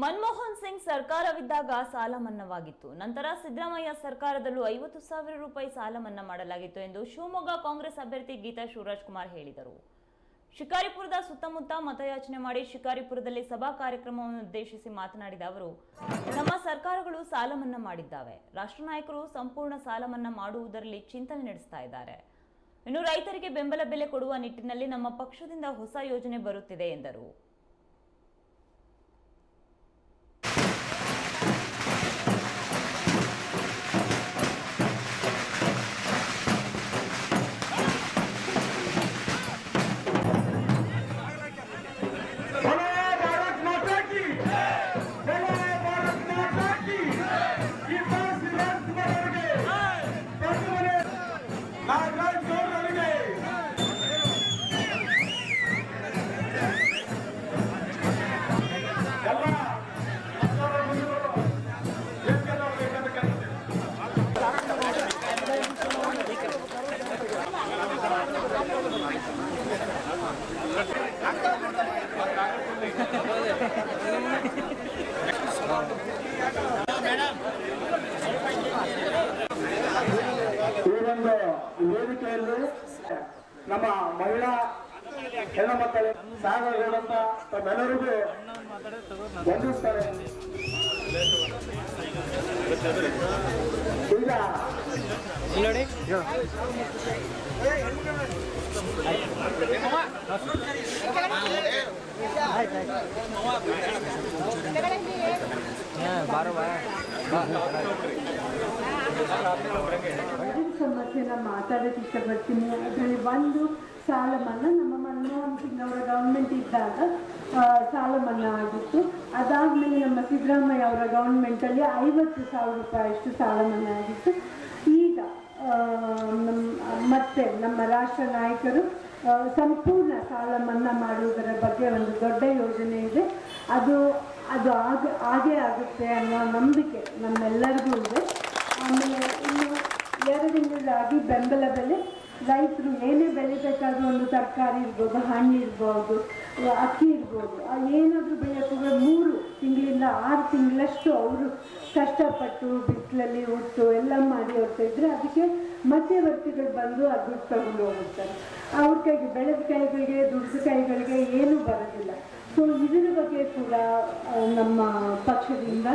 ಮನಮೋಹನ್ ಸಿಂಗ್ ಸರ್ಕಾರವಿದ್ದಾಗ ಸಾಲ ಮನ್ನವಾಗಿತ್ತು. ನಂತರ ಸಿದ್ದರಾಮಯ್ಯ ಸರ್ಕಾರದಲ್ಲೂ ಐವತ್ತು ಸಾವಿರ ರೂಪಾಯಿ ಸಾಲ ಮನ್ನಾ ಮಾಡಲಾಗಿತ್ತು ಎಂದು ಶಿವಮೊಗ್ಗ ಕಾಂಗ್ರೆಸ್ ಅಭ್ಯರ್ಥಿ ಗೀತಾ ಶಿವರಾಜ್ ಕುಮಾರ್ ಹೇಳಿದರು. ಶಿಕಾರಿಪುರದ ಸುತ್ತಮುತ್ತ ಮತಯಾಚನೆ ಮಾಡಿ ಶಿಕಾರಿಪುರದಲ್ಲಿ ಸಭಾ ಕಾರ್ಯಕ್ರಮವನ್ನು ಉದ್ದೇಶಿಸಿ ಮಾತನಾಡಿದ ಅವರು, ನಮ್ಮ ಸರ್ಕಾರಗಳು ಸಾಲ ಮನ್ನಾ ಮಾಡಿದ್ದಾವೆ. ರಾಷ್ಟ್ರ ನಾಯಕರು ಸಂಪೂರ್ಣ ಸಾಲ ಮನ್ನಾ ಮಾಡುವುದರಲ್ಲಿ ಚಿಂತನೆ ನಡೆಸ್ತಾ ಇದ್ದಾರೆ. ಇನ್ನು ರೈತರಿಗೆ ಬೆಂಬಲ ಬೆಲೆ ಕೊಡುವ ನಿಟ್ಟಿನಲ್ಲಿ ನಮ್ಮ ಪಕ್ಷದಿಂದ ಹೊಸ ಯೋಜನೆ ಬರುತ್ತಿದೆ ಎಂದರು. ಒಂದು ವೇದಿಕೆಯಲ್ಲಿ ನಮ್ಮ ಮಹಿಳಾ ಹೆಣ್ಣು ಮಕ್ಕಳು ಸಾಗರಗಳಂತ ತಮ್ಮೆಲ್ಲರಿಗೂ ವಂದಿಸ್ತಾರೆ. ಈಗ ಬಜೆಟ್ ಸಮಸ್ಯೆನ ಮಾತಾಡೋಕೆ ಇಷ್ಟಪಡ್ತೀನಿ. ಅದರಲ್ಲಿ ಒಂದು ಸಾಲ ಮನ್ನಾ ನಮ್ಮ ಮನಮೋಹನ್ ಸಿಂಗ್ ಅವರ ಗೌರ್ಮೆಂಟ್ ಇದ್ದಾಗ ಸಾಲ ಮನ್ನಾ ಆಗಿತ್ತು. ಅದಾದಮೇಲೆ ನಮ್ಮ ಸಿದ್ದರಾಮಯ್ಯ ಅವರ ಗೌರ್ಮೆಂಟಲ್ಲಿ ಐವತ್ತು ಸಾವಿರ ರೂಪಾಯಿ ಅಷ್ಟು ಸಾಲ ಮನ್ನಾ ಆಗಿತ್ತು ಈಗ ಮತ್ತೆ ನಮ್ಮ ರಾಷ್ಟ್ರ ನಾಯಕರು ಸಂಪೂರ್ಣ ಸಾಲ ಮನ್ನಾ ಮಾಡುವುದರ ಬಗ್ಗೆ ಒಂದು ದೊಡ್ಡ ಯೋಜನೆ ಇದೆ. ಅದು ಅದು ಆಗ, ಆಗೇ ಆಗುತ್ತೆ ಅನ್ನೋ ನಂಬಿಕೆ ನಮ್ಮೆಲ್ಲರಿಗೂ ಇದೆ. ಆಮೇಲೆ ಇನ್ನು ಎರಡನೇದಾಗಿ ಬೆಂಬಲ ಬೆಲೆ. ರೈತರು ಏನೇ ಬೆಳಿಬೇಕಾದ್ರೂ ಒಂದು ತರಕಾರಿ ಇರ್ಬೋದು, ಹಣ್ಣು ಇರ್ಬೋದು ಅಕ್ಕಿ ಇರ್ಬೋದು ಏನಾದರೂ ಬೆಳೆಯೋಕ್ಕೂ ಮೂರು ತಿಂಗಳಿಂದ ಆರು ತಿಂಗಳಷ್ಟು ಅವರು ಕಷ್ಟಪಟ್ಟು ಬಿಸಿಲಲ್ಲಿ ಹುಟ್ಟು ಎಲ್ಲ ಮಾಡಿ ಹೋಗ್ತಾ ಅದಕ್ಕೆ ಮಧ್ಯವರ್ತಿಗಳು ಬಂದು ಅದು ದುಡ್ಡು ತಗೊಂಡು ಹೋಗುತ್ತಾರೆ ಅವ್ರ ಕೈಗೆ, ಬೆಳೆದ ಕೈಗಳಿಗೆ ದುಡ್ಡು ಕೈಗಳಿಗೆ ಏನೂ ಬರೋದಿಲ್ಲ ಸೊ ಇದರ ಬಗ್ಗೆ ಕೂಡ ನಮ್ಮ ಪಕ್ಷದಿಂದ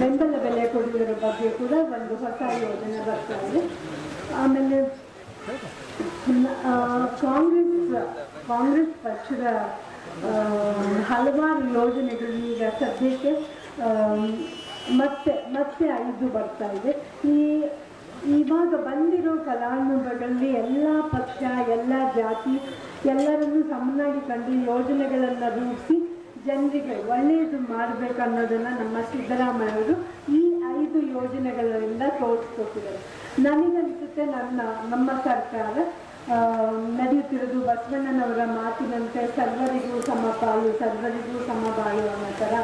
ಬೆಂಬಲ ಬೆಲೆ ಕೊಡುವುದರ ಬಗ್ಗೆ ಕೂಡ ಒಂದು ಹೊಸ ಯೋಜನೆ ಬರ್ತಾ ಇದೆ. ಆಮೇಲೆ ಕಾಂಗ್ರೆಸ್ ಕಾಂಗ್ರೆಸ್ ಪಕ್ಷದ ಹಲವಾರು ಯೋಜನೆಗಳು ಈಗ ಸದ್ಯಕ್ಕೆ ಮತ್ತೆ ಮತ್ತೆ ಐದು ಬರ್ತಾ ಇದೆ. ಈ, ಇವಾಗ ಬಂದಿರೋ ಫಲಾನುಭವಿಗಳಲ್ಲಿ ಎಲ್ಲ ಪಕ್ಷ, ಎಲ್ಲ ಜಾತಿ, ಎಲ್ಲರನ್ನೂ ಸಮನಾಗಿ ಕಂಡು ಯೋಜನೆಗಳನ್ನು ರೂಪಿಸಿ ಜನರಿಗೆ ಒಳ್ಳೆಯದು ಮಾಡಬೇಕು ಅನ್ನೋದನ್ನು ನಮ್ಮ ಸಿದ್ದರಾಮಯ್ಯ ಅವರು ಈ ಐದು ಯೋಜನೆಗಳಿಂದ ತೋರಿಸ್ಕೊಟ್ಟಿದ್ದಾರೆ. ನನಗನ್ಸುತ್ತೆ ನನ್ನ, ನಮ್ಮ ಸರ್ಕಾರ ನಡೆಯುತ್ತಿರೋದು ಬಸವಣ್ಣನವರ ಮಾತಿನಂತೆ ಸರ್ವರಿಗೂ ಸಮಪಾಲು ಸರ್ವರಿಗೂ ಸಮಬಾಳು ಅನ್ನೋ ಥರ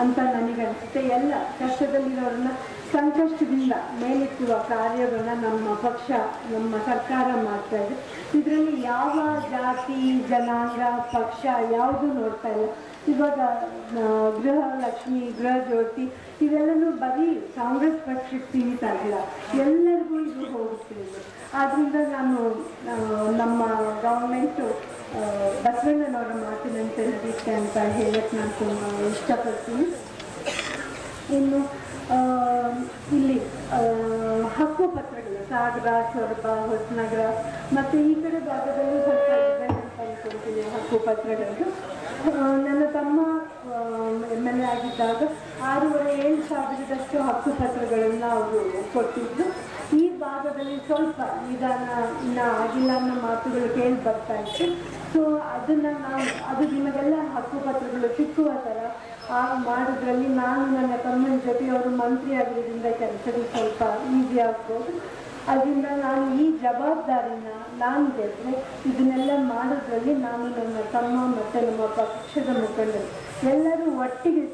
ಅಂತ ನನಗನ್ಸುತ್ತೆ ಎಲ್ಲ ಕಷ್ಟದಲ್ಲಿರೋರನ್ನ ಸಂಕಷ್ಟದಿಂದ ಮೇಲೆತ್ತುವ ಕಾರ್ಯವನ್ನು ನಮ್ಮ ಪಕ್ಷ, ನಮ್ಮ ಸರ್ಕಾರ ಮಾಡ್ತಾ ಇದೆ. ಇದರಲ್ಲಿ ಯಾವ ಜಾತಿ, ಜನಾಂಗ, ಪಕ್ಷ ಯಾವುದು ನೋಡ್ತಾ ಇಲ್ಲ. ಇವಾಗ ಗೃಹಲಕ್ಷ್ಮಿ ಗೃಹ ಜ್ಯೋತಿ ಇವೆಲ್ಲನೂ ಬರೀ ಕಾಂಗ್ರೆಸ್ ಪಕ್ಷಕ್ಕೆ ಸೀಮಿತ ಆಗಿಲ್ಲ ಎಲ್ಲರಿಗೂ ಇದು ಹೋಗುತ್ತಿದೆ ಆದ್ದರಿಂದ ನಾನು ನಮ್ಮ ಗೌರ್ಮೆಂಟು ಬಸವಣ್ಣನವರ ಮಾತಿನಂತೆ ಅಂತ ಹೇಳಕ್ಕೆ ನಾನು ತುಂಬ ಇಷ್ಟಪಡ್ತೀನಿ. ಇನ್ನು ಇಲ್ಲಿ ಹಕ್ಕು ಪತ್ರಗಳು, ಸಾಗರ ಸೊರಬ ಹೊಸನಗರ, ಮತ್ತು ಈ ಕಡೆ ಭಾಗದಲ್ಲಿ ಸ್ವಲ್ಪ ಇದೆ ಅಂತ ಹಕ್ಕು ಪತ್ರಗಳು ನನ್ನ ತಮ್ಮ ಎಂ ಎಲ್ ಎ ಆಗಿದ್ದಾಗ ಆರೂವರೆ ಏಳು ಸಾವಿರದಷ್ಟು ಹಕ್ಕು ಪತ್ರಗಳನ್ನು ಅವರು ಕೊಟ್ಟಿದ್ದು ಸ್ವಲ್ಪ ನಿಧಾನ, ಇನ್ನ ಆಗಿಲ್ಲ ಅನ್ನೋ ಮಾತುಗಳು ಕೇಳಿ ಬರ್ತಾ ಇತ್ತು. ಸೊ ಅದನ್ನು ನಾವು, ಅದು ನಿಮಗೆಲ್ಲ ಹಕ್ಕುಪತ್ರಗಳು ಸಿಕ್ಕುವ ಥರ ಆ ಮಾಡೋದ್ರಲ್ಲಿ ನಾನು ನನ್ನ ತಮ್ಮನ ಜೊತೆ ಅವರು ಮಂತ್ರಿ ಆಗಿರೋದ್ರಿಂದ ಕೆಲಸಗಳು ಸ್ವಲ್ಪ ಈಸಿ ಆಗ್ಬೋದು. ಅದರಿಂದ ನಾನು ಈ ಜವಾಬ್ದಾರಿನ ನಾನು ಗೆದ್ದರೆ ಇದನ್ನೆಲ್ಲ ಮಾಡೋದ್ರಲ್ಲಿ ನಾನು ನನ್ನ ತಮ್ಮ ಮತ್ತು ನಮ್ಮ ಪಕ್ಷದ ಮುಖಂಡರು ಎಲ್ಲರೂ ಒಟ್ಟಿಗೆ